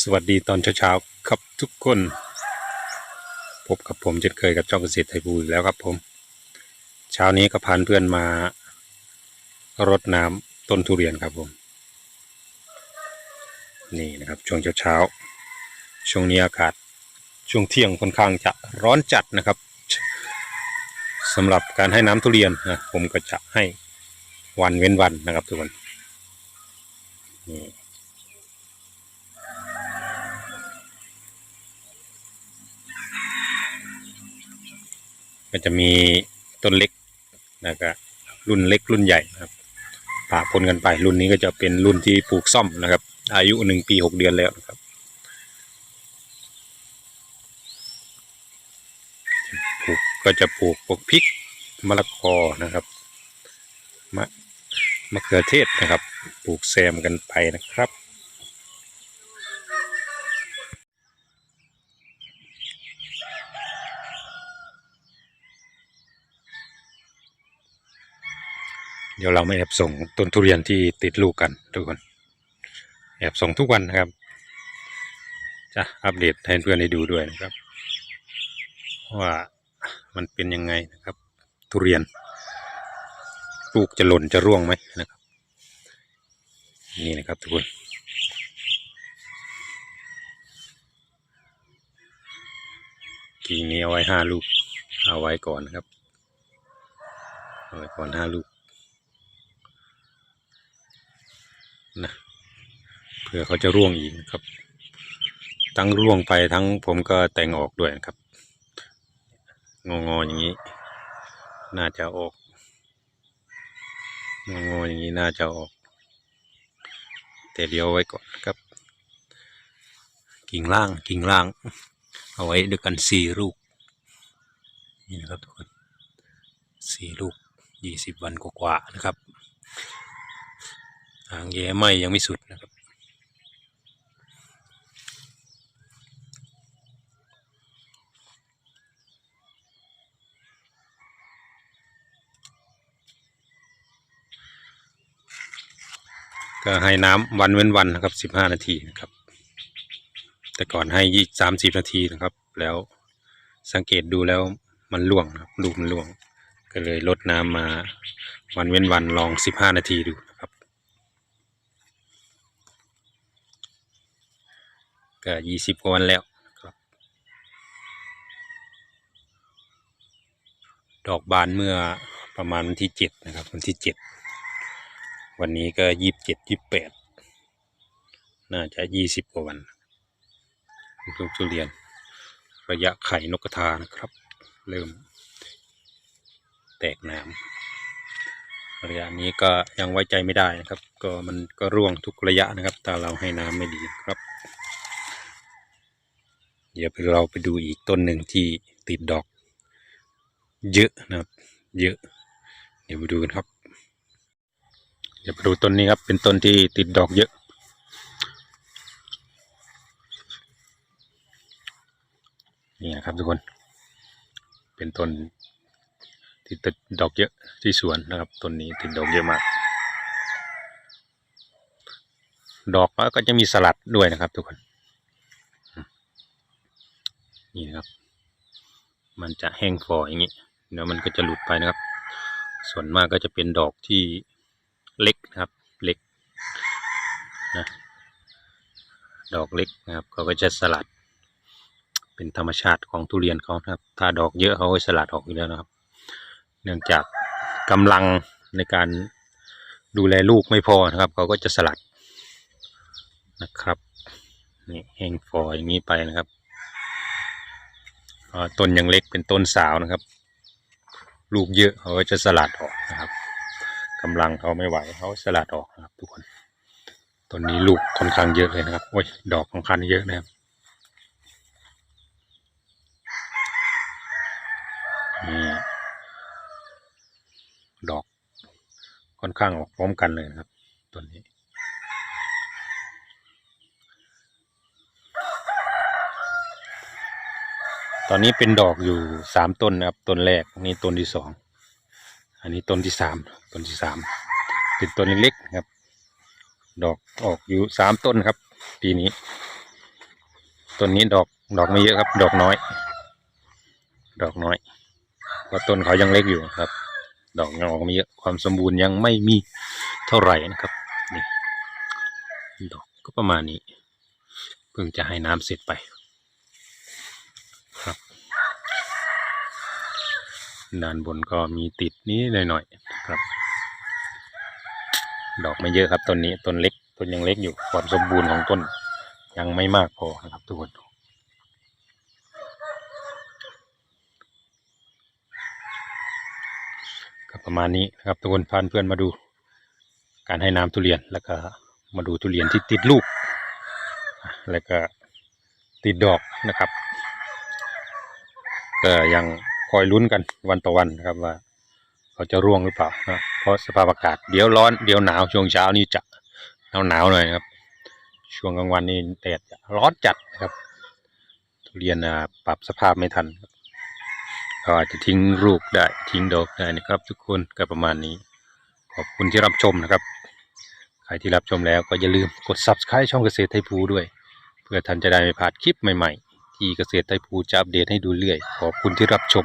สวัสดีตอนเช้าๆครับทุกคน พบกับผมเช่นเคยกับช่องเกษตรไทยภูอีกแล้วครับผม เช้านี้ก็พานเพื่อนมารดน้ำต้นทุเรียนครับผม นี่นะครับช่วงเช้าๆช่วงนี้อากาศช่วงเที่ยงค่อนข้างจะร้อนจัดนะครับสำหรับการให้น้ำทุเรียนนะผมก็จะให้วันเว้นวันนะครับทุกคนนี่ ก็จะมีต้นเล็กนะครับรุ่นเล็กรุ่นใหญ่นะครับปะปนกันไป รุ่นนี้ก็จะเป็นรุ่นที่ปลูกซ่อมนะครับ อายุหนึ่งปีหกเดือนแล้วนะครับปลูกก็จะปลูกพวกพริกมะละกอนะครับมะมะเขือเทศนะครับ ปลูกแซมกันไปนะครับ เดี๋ยวเราไม่แอบส่งต้นทุเรียนที่ติดลูกกันทุกคน แอบส่งทุกวันนะครับ จะอัปเดตให้เพื่อนได้ดูด้วยนะครับ ว่ามันเป็นยังไงนะครับ ทุเรียน ลูกจะหล่นจะร่วงไหมนะครับ นี่นะครับทุกคนกิ่งนี้เอาไว้ห้าลูก เอาไว้ก่อนนะครับ เอาไว้ก่อนห้าลูก นะเผื่อเขาจะร่วงอีกนะครับ ทั้งร่วงไปทั้งผมก็แต่งออกด้วยครับ งองออย่างนี้ น่าจะออกงองออย่างนี้น่าจะออก แต่เดี๋ยวไว้ก่อนครับ กิ่งล่างกิ่งล่าง เอาไว้ด้วยกันสี่ลูกนี่นะครับทุกคนสี่ลูกยี่สิบวันกว่าๆนะครับ หางแย้ไหมยังไม่สุดนะครับก็ให้น้ำวันเว้นวันนะครับสิบห้านาทีนะครับ แต่ก่อนให้ยี่สามสิบนาทีนะครับ แล้วสังเกตดูแล้วมันร่วงนะครับลูกมันร่วง ก็เลยลดน้ำมาวันเว้นวันลองสิบห้านาทีดูนะครับ ก็ยี่สิบกว่าวันแล้วครับ ดอกบานเมื่อประมาณวันที่เจ็ดนะครับ วันที่เจ็ดวันนี้ก็ยี่สิบเจ็ดยี่สิบแปดน่าจะยี่สิบกว่าวันลูกทุเรียน ระยะไข่นกกระทานะครับ เริ่ม แตกหนามระยะนี้ก็ยังไว้ใจไม่ได้นะครับ ก็มันก็ร่วงทุกระยะนะครับถ้าเราให้น้ำไม่ดีครับ เดี๋ยวเราไปดูอีกต้นหนึ่งที่ติดดอก เยอะนะครับ เยอะ เดี๋ยวไปดูกันครับ เดี๋ยวไปดูต้นนี้ครับ เป็นต้นที่ติดดอกเยอะนี่นะครับทุกคน เป็นต้นที่ติดดอกเยอะที่สวนนะครับต้นนี้ติดดอกเยอะมาก ดอกแล้วก็จะมีสลัดด้วยนะครับทุกคน นี่นะครับ มันจะแห้งฟออย่างนี้เดี๋ยวมันก็จะหลุดไปนะครับ ส่วนมากก็จะเป็นดอกที่เล็กนะครับเล็กนะดอกเล็กนะครับเขาก็จะสลัด เป็นธรรมชาติของทุเรียนเขานะครับ ถ้าดอกเยอะเขาก็สลัดออกอยู่แล้วนะครับ เนื่องจากกำลังในการดูแลลูกไม่พอนะครับเขาก็จะสลัดนะครับนี่แห้งฟออย่างนี้ไปนะครับ ต้นยังเล็กเป็นต้นสาวนะครับ ลูกเยอะเขาจะสลัดออกนะครับกำลังเขาไม่ไหวเขาสลัดออกนะครับ ทุกคนต้นนี้ลูกค่อนข้างเยอะเลยนะครับโอ้ยดอกค่อนข้างเยอะนะครับนี่ดอกค่อนข้างออกพร้อมกันเลยนะครับต้นนี้ ตอนนี้เป็นดอกอยู่สามต้นนะครับต้นแรกนี่ต้นที่สองอันนี้ต้นที่สามต้นที่สามเป็นต้นเล็กๆครับ ดอกออกอยู่สามต้นครับ ปีนี้ต้นนี้ดอกดอกไม่เยอะครับ ดอกน้อย ดอกน้อยเพราะต้นเขายังเล็กอยู่ครับ ดอกยังออกไม่เยอะความสมบูรณ์ยังไม่มีเท่าไหร่นะครับนี่ดอกก็ประมาณนี้ เพิ่งจะให้น้ำเสร็จไป ครับ ด้านบนก็มีติดนี้หน่อยๆครับ ดอกไม่เยอะครับต้นนี้ต้นเล็กต้นยังเล็กอยู่ความสมบูรณ์ของต้นยังไม่มากพอนะครับทุกคนก็ประมาณนี้นะครับทุกคนพาเพื่อนมาดู การให้น้ำทุเรียนแล้วก็มาดูทุเรียนที่ติดลูก แล้วก็ติดดอกนะครับก็ยัง คอยลุ้นกันวันต่อวันนะครับว่าเขาจะร่วงหรือเปล่านะเพราะสภาพอากาศเดี๋ยวร้อนเดี๋ยวหนาวช่วงเช้านี่จะหนาวหนาวหน่อยนะครับ ช่วงกลางวันนี่แดดร้อนจัดนะครับทุเรียนปรับสภาพไม่ทันก็อาจจะทิ้งลูกได้ทิ้งดอกได้นะครับ ทุกคนก็ประมาณนี้ ขอบคุณที่รับชมนะครับใครที่รับชมแล้วก็อย่าลืมกด subscribe ช่องเกษตรไทยภูด้วย เพื่อท่านจะได้ไม่พลาดคลิปใหม่ ๆ ที่เกษตรไทยภูจะอัปเดตให้ดูเรื่อย ขอบคุณที่รับชม